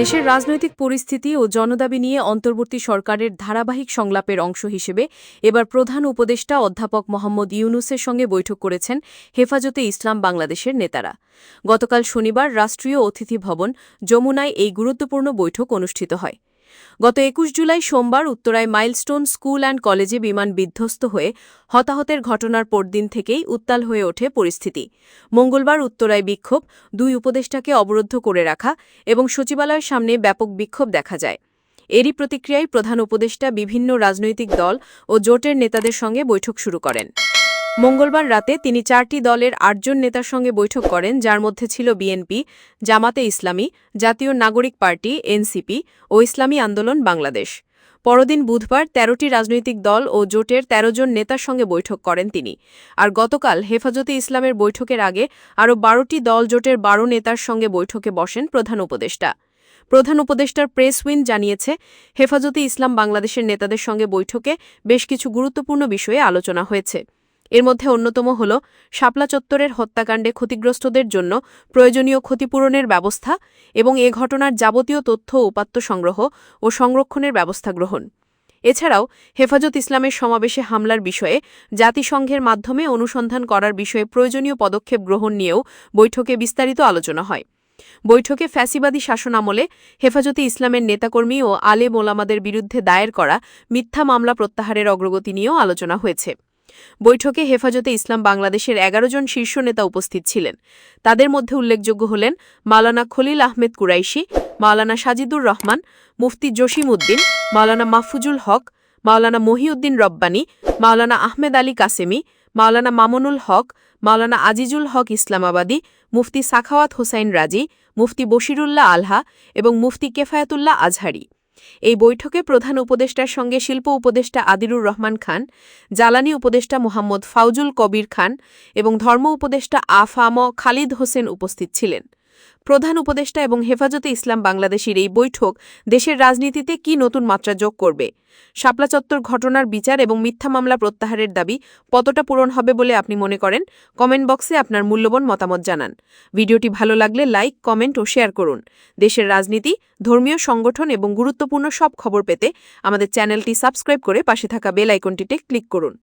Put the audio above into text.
দেশের রাজনৈতিক পরিস্থিতি ও জনদাবি নিয়ে অন্তর্বর্তী সরকারের ধারাবাহিক সংলাপের অংশ হিসেবে এবার প্রধান উপদেষ্টা অধ্যাপক মোহাম্মদ ইউনুসের সঙ্গে বৈঠক করেছেন হেফাজতে ইসলাম বাংলাদেশের নেতারা। গতকাল শনিবার রাষ্ট্রীয় অতিথি ভবন যমুনায় এই গুরুত্বপূর্ণ বৈঠক অনুষ্ঠিত হয়। গত একুশ জুলাই সোমবার উত্তরায় মাইলস্টোন স্কুল অ্যান্ড কলেজে বিমান বিধ্বস্ত হয়ে হতাহতের ঘটনার পরদিন থেকেই উত্তাল হয়ে ওঠে পরিস্থিতি। মঙ্গলবার উত্তরায় বিক্ষোভ, দুই উপদেষ্টাকে অবরুদ্ধ করে রাখা এবং সচিবালয়ের সামনে ব্যাপক বিক্ষোভ দেখা যায়। এরই প্রতিক্রিয়ায় প্রধান উপদেষ্টা বিভিন্ন রাজনৈতিক দল ও জোটের নেতাদের সঙ্গে বৈঠক শুরু করেন। মঙ্গলবার রাতে তিনি চারটি দলের আটজন নেতার সঙ্গে বৈঠক করেন, যার মধ্যে ছিল বিএনপি, জামাতে ইসলামী, জাতীয় নাগরিক পার্টি, এনসিপি ও ইসলামী আন্দোলন বাংলাদেশ। পরদিন বুধবার তেরোটি রাজনৈতিক দল ও জোটের ১৩ জন নেতার সঙ্গে বৈঠক করেন তিনি। আর গতকাল হেফাজতে ইসলামের বৈঠকের আগে আরও বারোটি দল জোটের বারো নেতার সঙ্গে বৈঠকে বসেন প্রধান উপদেষ্টা। প্রধান উপদেষ্টার প্রেস উইন জানিয়েছে, হেফাজতে ইসলাম বাংলাদেশের নেতাদের সঙ্গে বৈঠকে বেশ কিছু গুরুত্বপূর্ণ বিষয়ে আলোচনা হয়েছে। এর মধ্যে অন্যতম হল শাপলা চত্বরের হত্যাকাণ্ডে ক্ষতিগ্রস্তদের জন্য প্রয়োজনীয় ক্ষতিপূরণের ব্যবস্থা এবং এ ঘটনার যাবতীয় তথ্য উপাত্ত সংগ্রহ ও সংরক্ষণের ব্যবস্থা গ্রহণ। এছাড়াও হেফাজত ইসলামের সমাবেশে হামলার বিষয়ে জাতিসংঘের মাধ্যমে অনুসন্ধান করার বিষয়ে প্রয়োজনীয় পদক্ষেপ গ্রহণ নিয়েও বৈঠকে বিস্তারিত আলোচনা হয়। বৈঠকে ফ্যাসিবাদী শাসনামলে হেফাজতে ইসলামের নেতাকর্মী ও আলেম ওলামাদের বিরুদ্ধে দায়ের করা মিথ্যা মামলা প্রত্যাহারের অগ্রগতি নিয়েও আলোচনা হয়েছে। বৈঠকে হেফাজতে ইসলাম বাংলাদেশের এগারো জন শীর্ষ নেতা উপস্থিত ছিলেন। তাদের মধ্যে উল্লেখযোগ্য হলেন মাওলানা খলিল আহমেদ কুরাইশি, মাওলানা সাজিদুর রহমান, মুফতি জসিম উদ্দিন, মাওলানা মাহফুজুল হক, মাওলানা মহিউদ্দিন রব্বানী, মাওলানা আহমেদ আলী কাসেমি, মাওলানা মামুনুল হক, মাওলানা আজিজুল হক ইসলামাবাদী, মুফতি সাখাওয়াত হোসাইন রাজি, মুফতি বশিরুল্লাহ আলহা এবং মুফতি কেফায়াতুল্লাহ আজহারি। এই বৈঠকে প্রধান উপদেষ্টার সঙ্গে শিল্প উপদেষ্টা আদিরুর রহমান খান, জ্বালানি উপদেষ্টা মোহাম্মদ ফাউজুল কবির খান এবং ধর্ম উপদেষ্টা আফাম খালিদ হোসেন উপস্থিত ছিলেন। প্রধান উপদেষ্টা এবং হেফাজতে ইসলাম বাংলাদেশের এই বৈঠক দেশের রাজনীতিতে কি নতুন মাত্রা যোগ করবে? শাপলা চত্বর ঘটনার বিচার এবং মিথ্যা মামলা প্রত্যাহারের দাবি কতটা পূরণ হবে বলে আপনি মনে করেন? কমেন্ট বক্সে আপনার মূল্যবান মতামত জানান। ভিডিওটি ভালো লাগলে লাইক, কমেন্ট ও শেয়ার করুন। দেশের রাজনীতি, ধর্মীয় সংগঠন এবং গুরুত্বপূর্ণ সব খবর পেতে আমাদের চ্যানেলটি সাবস্ক্রাইব করে পাশে থাকা বেল আইকনটিতে ক্লিক করুন।